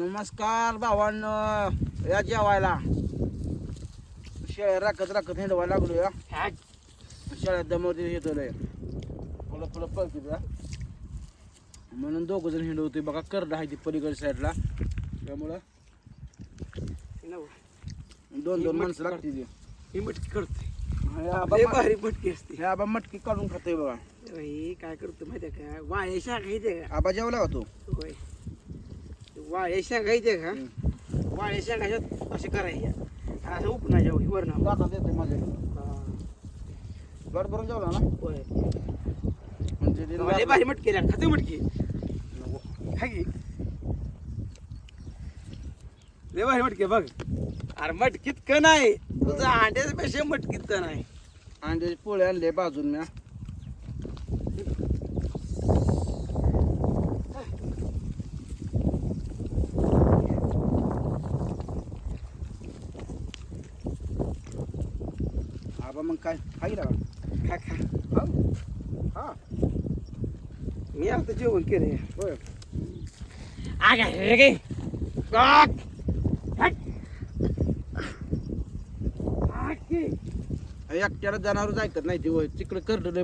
नमस्कार भावांनो. या जेवायला. शेळ्या राखत राखत हिंडवायला लागलो या शेळ्या दमवते येतो लय फुलं फुलं पळते म्हणून दोघ जण हिंडवतोय. बघा करड आहे ती पलीकडच्या साईडला. त्यामुळं दोन दोन माणसं लागते ती ही मटकी करते. भारी मटकी असते. हे आबा मटकी काढून खातोय बघा. काय करतो माहितीये का? वाळे सांगायचे का आबा जेवला होतो होय. वाळे सांगायचे का? वाळे सांगायच्यात असे करायच्या. आणि असं उपनाच्या वरण दातात येते माझ्या गड भरून जेवला ना? होय. म्हणजे ते लय भारी मटकी आहे, खाते मटकी. खा की. लय भारी मटकी आहे, बघ. अरे मटकीत का नाही तुझं अंड्याच्या पेक्षा मटकीत का नाही अंड्याचे पोळे आणले बाजून म्या आबा मग काय खाई ना खा खा हा. मी आता जेवण केलंय. होय. आगा हे गे एकट्याला जनावरच ऐकत नाही ते तिकडे करड लय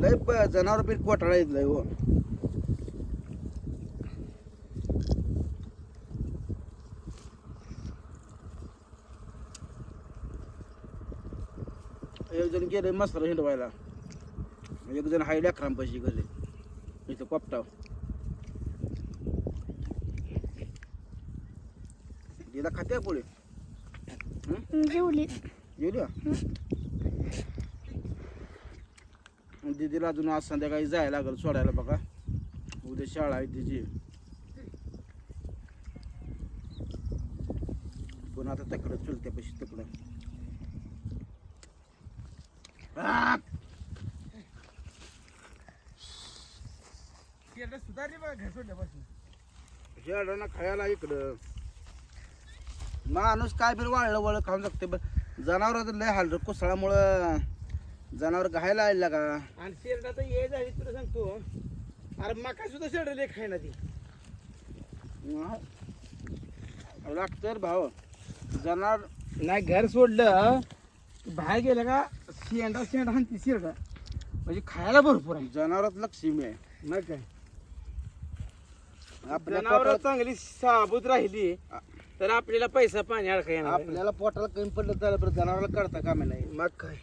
लय प- जनावर पीठ कोटाळा येत लय हो. एक जण गेले मस्त हिंडवायला. एक जण हाय लेकरांपाशी गेले. इथं कोपटाव. तिला खात्या पुढे? जेवली. गेली दीदीला अजून आज संध्याकाळी जायला लागल सोडायला बघा. उद्या शाळा आहे तिची. पण आता तकडं चुलत्यापाशी तकडं. सुधारली बघा घर सोडल्यापासून शेळांना खायला इकडं. माणूस काय बिन वाळलं वळ खाऊन शकते जनावर लय हाल कोसळामुळं जनावर घायला आलेला का? आणि शेरडा तर ये झाली तुला सांगतो. अरे मका सुद्धा शेरडले खायला ती. लागतं भाव. जनावर नाही घर सोडलं. बाहेर गेलं का? शेंडा शेंडा हाणती शेरडा म्हणजे खायला भरपूर आहे. जनावरात लक्ष्मी आहे. मग काय? आपल्या जनावर चांगली साबूत राहिली तर आपल्याला पैसा पाणी अडका येणार. आपल्याला पोटाला कमी पडलं तर बरं जनावराला कळता कामा नाही. मग काय?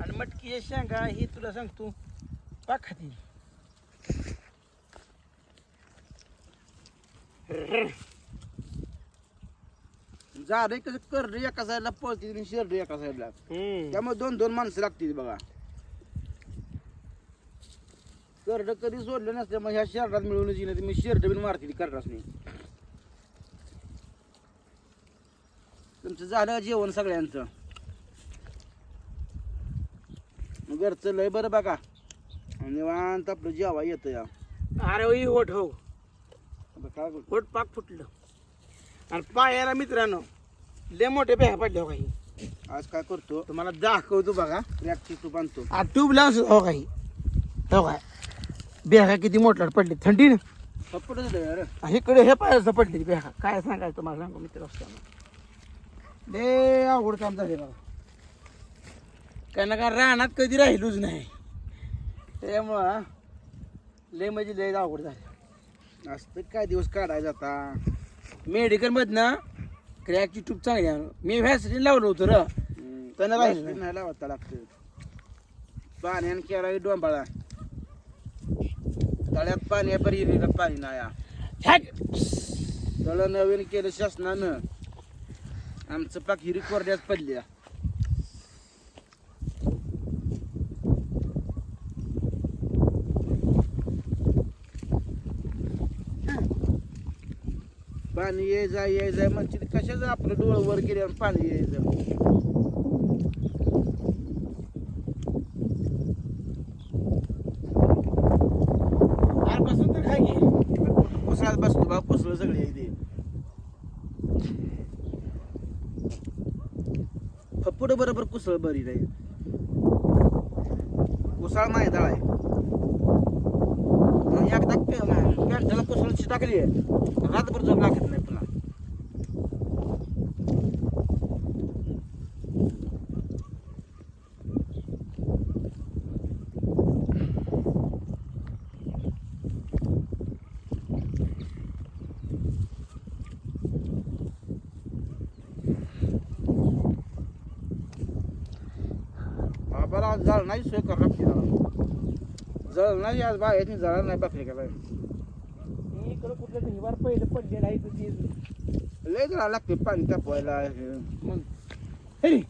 आणि मटकी हे शेंगा ही तुला सांगतो पाक खाती. झाडे कसं करडे एका साईडला पळते आणि शेरडे एका साईडला. त्यामुळे दोन दोन माणसं लागतील बघा. करड कधी सोडलं नसतं मग ह्या शेरडात मिळून येईल मी शेरड बिन मारतील करडाच नाही तुमचं झालं जेवण सगळ्यांचं. मग घरचं लय बरं बघा. निवांत आपलं जेवा येतं या. अरे होई होट हो. आता काय करू? होट पाक फुटलं. आणि पायाला मित्रांनो लय मोठे बेहा पडले हो काही. आज काय करतो? तुम्हाला दाखवतो बघा. रॅकची तूप आणतो आ ट्यूब लावून हो काही. हो काय? बेहा किती मोठला पडली. थंडी ना? सपोर्टच दे यार. इकडे हे पायाचं पडली बेहा काय सांगायचं तुम्हाला सांगू मित्र असताना लय अवघड काम झाले बघा. कारण का रानात कधी राहिलोच नाही. त्यामुळं लय म्हणजे लय अवघड झाले. असतं काय दिवस काढायचा आता? मेडिकलमधनं क्रॅकची ट्यूब चांगली आहे. मी व्हॅसलीन लावलं होतं र त्यानं राहिलं नाही. नाही लावता लागतं पाण्याने केला डोंबाळा तळ्यात पाणी आहे बरी विहिरीला पाणी नाही आहे. छॅक! तळ नवीन केलं शासनानं आमचं पाक हिरी कोरड्यात पडली पाणी ये जाय ये जाय म्हणजे ते कशाचं आपलं डोळं वर गेले पाणी यायचं अरे बसून तर खाय घे कुसळात बसतो बा कुसळ सगळे इथे पुढं बरोबर कुसळ बरी नाही. कुसाळ माही आहे. आणि एकदा पॅन्टाला कुसळची टाकली. आहे रातभर झोप लागत नाही पुन्हा. बाबाला जळ नाही सोय करा. जळ नाही आज बा बाहेर जळ नाही बाकरी केला कुठलं तरी हिवार पहिलं पडलेलं आहे तर ते. लय जरा लागते पाणी तापवायला हे. मग. हे.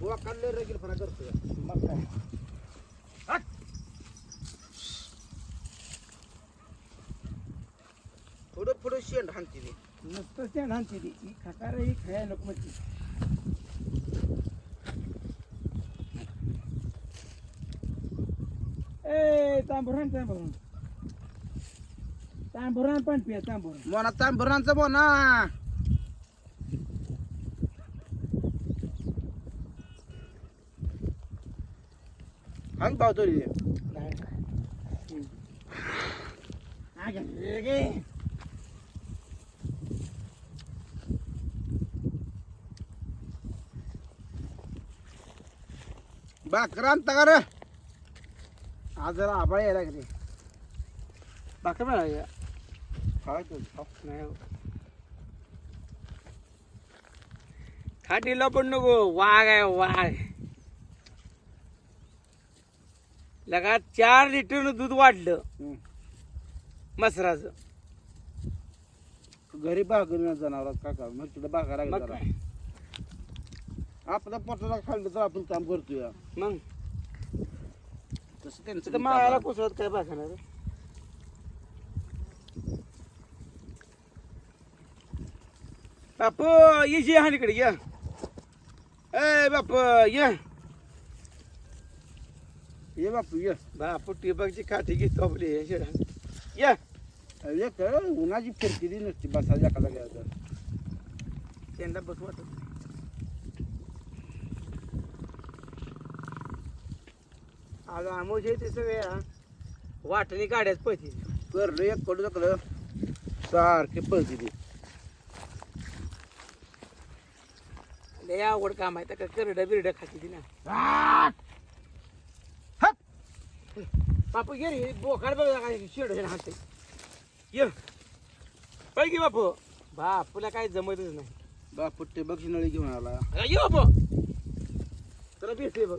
बुवा काढले रगील फरा करतोय मग काय? थोडं पुढं शेंड हाणते ती नुसतं त्या लहानची ती. ही खकार ही खायला नको म्हणते. तांबुरान तांबुरान. पण पिया तांबुरान. मोना तांबरांचा मोना. हांग पावतो रे बाकरान तगार आज जरा आबाळ यायला लागले. बाकर मिळाला काय तो नाही खाटीला पण नको वाघ आहे वाघ लगा चार लिटर दूध वाढलं. मसराचं. घरी बागून जनावर का का मग लागला काय? आपल्या पोटाला खाल्लं तर आपण काम करतोय. मग? तसं त्यांचं तर मायाला कुसळत काय बघणार बापू ये जे हानीकडे ये. ए बापू ये. ये बापू ये. बापू टिबकची काठी घेतो आपली हे शेडा ये. अरे कर. उन्हाची फिरकी दी नसती बसायला एका जाग्यावर त्यांना बस आज आमोश ते सगळे हा, वाटणी गाड्याच पळतील कर रे एक कडू टाकलं सारखे पळती ती. लय आवड काम आहे त्या करडं बिरडं खाती ती ना. बापू ये रे बोकाड बघ काय शेड हे हाते. ये. पळ की बापू. बापूला काय जमतच नाही. बापू टेबकची नळी घेऊन आला. ये बापू. तुला भेटले बघ.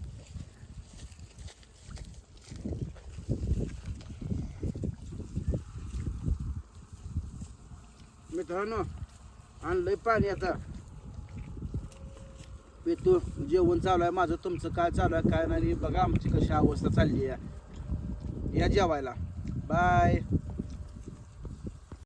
मित्रांनो. आणलंय पाणी आता. पेतो जेवण चालू आहे. माझं तुमचं काय चालू आहे काय नाही बघा आमची कशी अवस्था चालली आहे. या जेवायला. बाय